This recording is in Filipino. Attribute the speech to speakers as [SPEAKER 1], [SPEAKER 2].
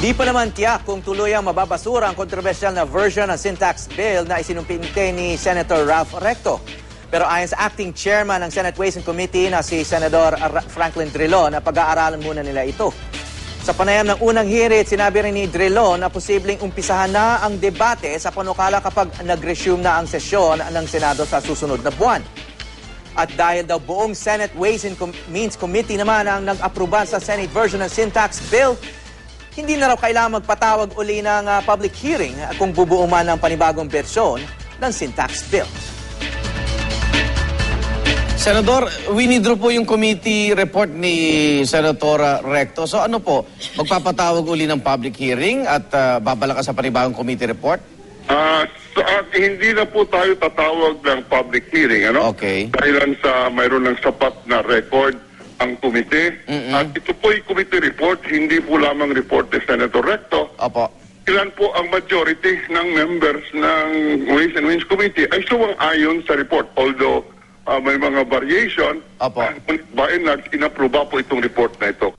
[SPEAKER 1] Di pa naman tiyak kung tuluyang mababasura ang kontrobersyal na version ng syntax bill na isinumpinte ni Senator Ralph Recto. Pero ayon sa acting chairman ng Senate Ways and Committee na si Senador Franklin Drilon na pag-aaralan muna nila ito. Sa panayam ng unang hirit, sinabi rin ni Drilon na posibleng umpisahan na ang debate sa panukala kapag nag-resume na ang sesyon ng Senado sa susunod na buwan. At dahil daw buong Senate Ways and Com- Means Committee naman ang nag-aproba sa Senate version ng syntax bill, hindi na raw kailangan magpatawag uli ng ah, public hearing ah, kung bubuo man ng panibagong bersyon ng syntax bill.
[SPEAKER 2] Senador, winidraw po yung committee report ni Senatora Recto. So ano po, magpapatawag uli ng public hearing at uh, babalakas sa panibagong committee report?
[SPEAKER 3] Ah, sa at hindi na po tayo tatawag ng public hearing, ano?
[SPEAKER 2] Okay.
[SPEAKER 3] Dahil sa mayroon ng sapat na record ang komite. At ito po yung committee report, hindi po lamang report ni Senator Recto.
[SPEAKER 2] Opo.
[SPEAKER 3] Ilan po ang majority ng members ng Ways and Means Committee ay suwang-ayon sa report. Although ah, may mga variation,
[SPEAKER 2] Opo.
[SPEAKER 3] ngunit by and large, inaproba po itong report na ito.